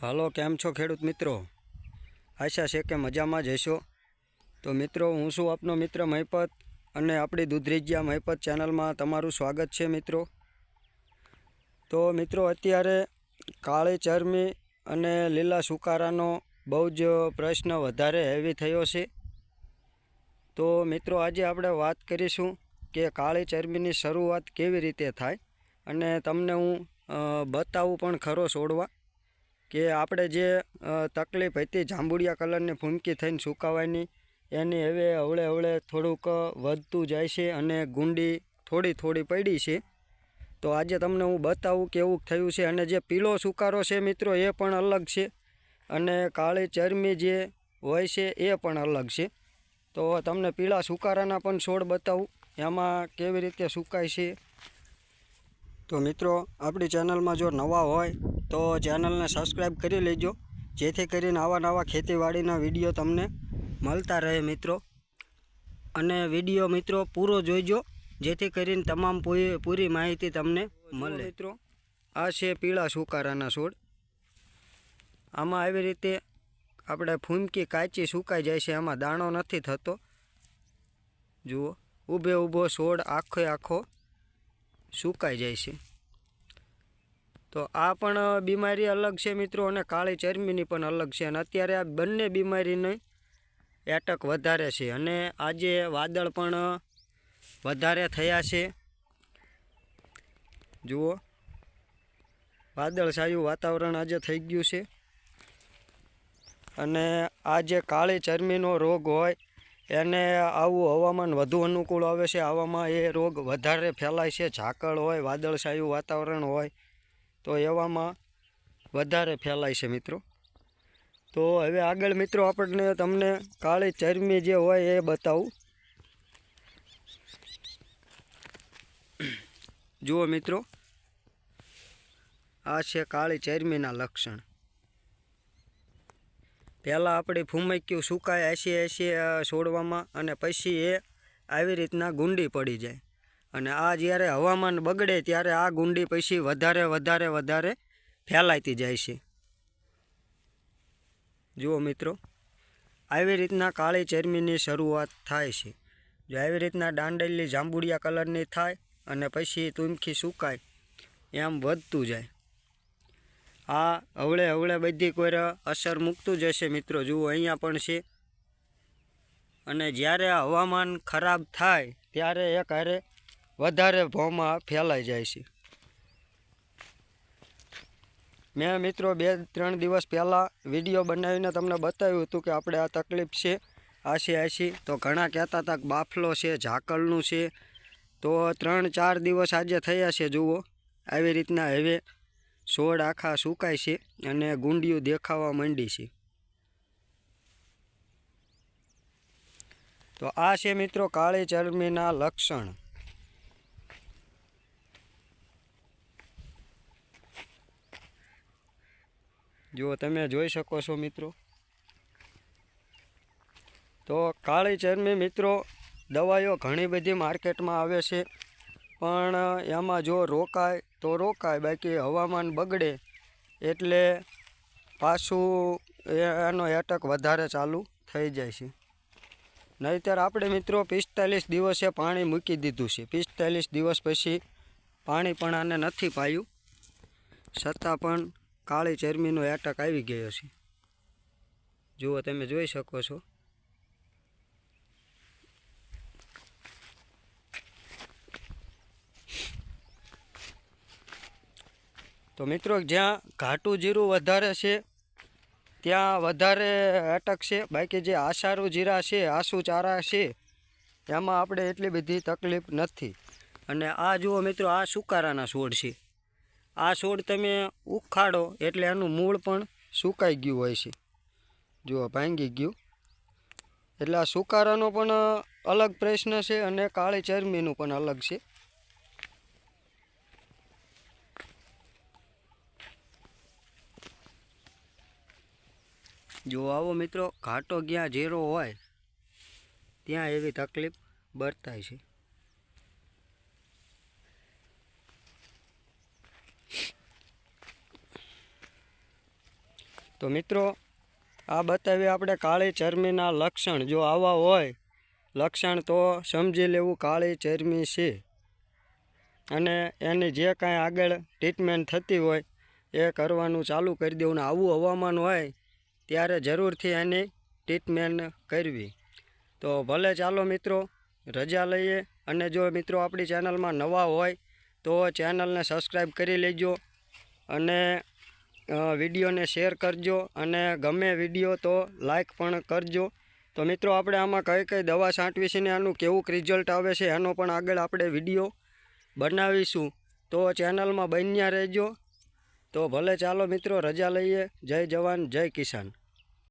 હાલો, કેમ છો ખેડૂત મિત્રો? આશા છે કે મજામાં જ તો મિત્રો, હું છું આપનો મિત્ર મહિપત અને આપણી દૂધરીજિયા મહિપત ચેનલમાં તમારું સ્વાગત છે મિત્રો. તો મિત્રો, અત્યારે કાળી, ચરમી અને લીલા સુકારાનો બહુ જ પ્રશ્ન વધારે હેવી થયો છે. તો મિત્રો, આજે આપણે વાત કરીશું કે કાળી ચરબીની શરૂઆત કેવી રીતે થાય? અને તમને હું બતાવું પણ ખરો છોડવા. કે આપણે જે તકલીફ હતી જાંબુડિયા કલરની ફૂમકી થઈને સુકાવાની, એની હવે હવળે હવળે થોડુંક વધતું જાય છે અને ગુંડી થોડી થોડી પડી છે. તો આજે તમને હું બતાવું કેવું થયું છે અને જે પીળો સુકારો છે મિત્રો એ પણ અલગ છે અને કાળી ચરમી જે હોય છે એ પણ અલગ છે. તો તમને પીળા સુકારાના પણ છોડ બતાવું, એમાં કેવી રીતે સુકાય છે. તો મિત્રો, આપણી ચેનલમાં જો નવા હોય તો ચેનલને સબસ્ક્રાઈબ કરી લેજો જેથી કરીને આવા નવા ખેતીવાડીના વીડિયો તમને મળતા રહે મિત્રો. અને વીડિયો મિત્રો પૂરો જોઈજો જેથી કરીને તમામ પૂરી પૂરી માહિતી તમને મળે. મિત્રો. આ છે પીળા સુકારાના છોડ. આમાં આવી રીતે આપણે ફૂમકી કાચી સુકાઈ જાય છે એમાં દાણો નથી થતો. જુઓ ઊભે ઊભો છોડ આખો આખો સુકાઈ જાય છે. તો આ પણ બીમારી અલગ છે મિત્રો અને કાળી ચરમીની પણ અલગ છે અને અત્યારે આ બંને બીમારીની એટક વધારે છે અને આજે વાદળ પણ વધારે થયા છે. જુઓ. વાદળછાયું વાતાવરણ આજે થઈ ગયું છે. અને આ જે કાળી ચરમીનો રોગ હોય, એને આવું હવામાન વધુ અનુકૂળ આવે છે. આવામાં એ રોગ વધારે ફેલાય છે. ઝાકળ હોય, વાદળછાયું વાતાવરણ હોય તો એવામાં વધારે ફેલાય છે મિત્રો. તો હવે આગળ મિત્રો આપણને તમને કાળી ચરમી જે હોય એ બતાવું. જુઓ મિત્રો, આ છે કાળી ચરમીના લક્ષણ. પહેલાં આપણે ફૂમક્યું સુકાય એસી એસી છોડવામાં અને પછી એ આવી રીતના ગુંડી પડી જાય. અને આ જ્યારે હવામાન બગડે ત્યારે આ ગુંડી પછી વધારે વધારે વધારે ફેલાતી જાય છે. જુઓ મિત્રો, આવી રીતના કાળી ચરમીની શરૂઆત થાય છે. જો આવી રીતના દાંડેલી જાંબુડિયા કલરની થાય અને પછી તુમખી સુકાય, એમ વધતું જાય. આ હવળે હવળે બધી કોઈ અસર મૂકતું જશે મિત્રો, જુઓ અહીંયા પણ છે. અને જ્યારે આ હવામાન ખરાબ થાય, ત્યારે એક હારે વધારે ભોમાં ફેલાઈ જાય છે. મેં મિત્રો બે, ત્રણ દિવસ પહેલાં વીડિયો બનાવીને તમને બતાવ્યું હતું કે આપણે આ તકલીફ છે આશી આશી તો ઘણા કહેતા હતા કે બાફલો છે, ઝાકળનું છે. તો ત્રણ, ચાર દિવસ આજે થયા છે, જુઓ. આવી રીતના હવે છોડ આખા સુકાય છે અને ગુંડિયું દેખાવા માંડી છે. તો આ છે મિત્રો કાળી ચરમીના લક્ષણ. જુઓ, તમે જોઈ શકો છો મિત્રો. તો કાળી ચરમી મિત્રો દવાઈઓ ઘણી બધી માર્કેટમાં આવે છે, પણ એમાં જો રોકાય, તો રોકાય. બાકી હવામાન બગડે એટલે પાછું એનો એટક વધારે ચાલુ થઈ જાય છે. નહીંતર આપણે મિત્રો પિસ્તાલીસ દિવસે પાણી મૂકી દીધું છે. પિસ્તાલીસ દિવસ પછી પાણી પણ આને નથી પાયું. છતાં પણ કાળી ચરમીનો એટક આવી ગયો છે. જુઓ તમે જોઈ શકો છો. તો મિત્રો, જ્યાં ઘાટું જીરું વધારે છે, ત્યાં વધારે અટક છે. બાકી જે આસારું જીરા છે, આસુ ચારા છે, એમાં આપણે એટલી બધી તકલીફ નથી. અને આ જુઓ મિત્રો, આ સુકારાના છોડ છે. આ છોડ તમે ઉખાડો એટલે એનું મૂળ પણ સુકાઈ ગયું હોય છે. જુઓ, ભાંગી ગયું. એટલે આ સુકારાનો પણ અલગ પ્રશ્ન છે અને કાળી ચરમીનું પણ અલગ છે. જો આવો મિત્રો, ઘાટો ગયા ઝેરો હોય, ત્યાં એવી તકલીફ બરતાય છે. તો મિત્રો, આ બતાવીએ આપણે કાળી ચરમીના લક્ષણ. જો આવા હોય, લક્ષણ તો સમજી લેવું કાળી ચરમી છે. અને એની જે કાંઈ આગળ ટ્રીટમેન્ટ થતી હોય, એ કરવાનું ચાલુ કરી દેવું ને આવું હવામાન હોય, ત્યારે જરૂરથી એની ટ્રીટમેન્ટ કરવી. તો ભલે ચાલો મિત્રો, રજા લઈએ. અને જો મિત્રો આપણી ચેનલમાં નવા હોય, તો ચેનલને સબસ્ક્રાઈબ કરી લેજો. અને વિડીયોને શેર કરજો અને ગમે વીડિયો તો લાઈક પણ કરજો. તો મિત્રો, આપણે આમાં કઈ કઈ દવા છાંટવી છે ને આનું કેવું રિઝલ્ટ આવે છે એનો પણ આગળ આપણે વીડિયો બનાવીશું. તો ચેનલમાં બન્યા રહેજો. તો ભલે ચાલો મિત્રો, રજા લઈએ. જય જવાન, જય કિસાન.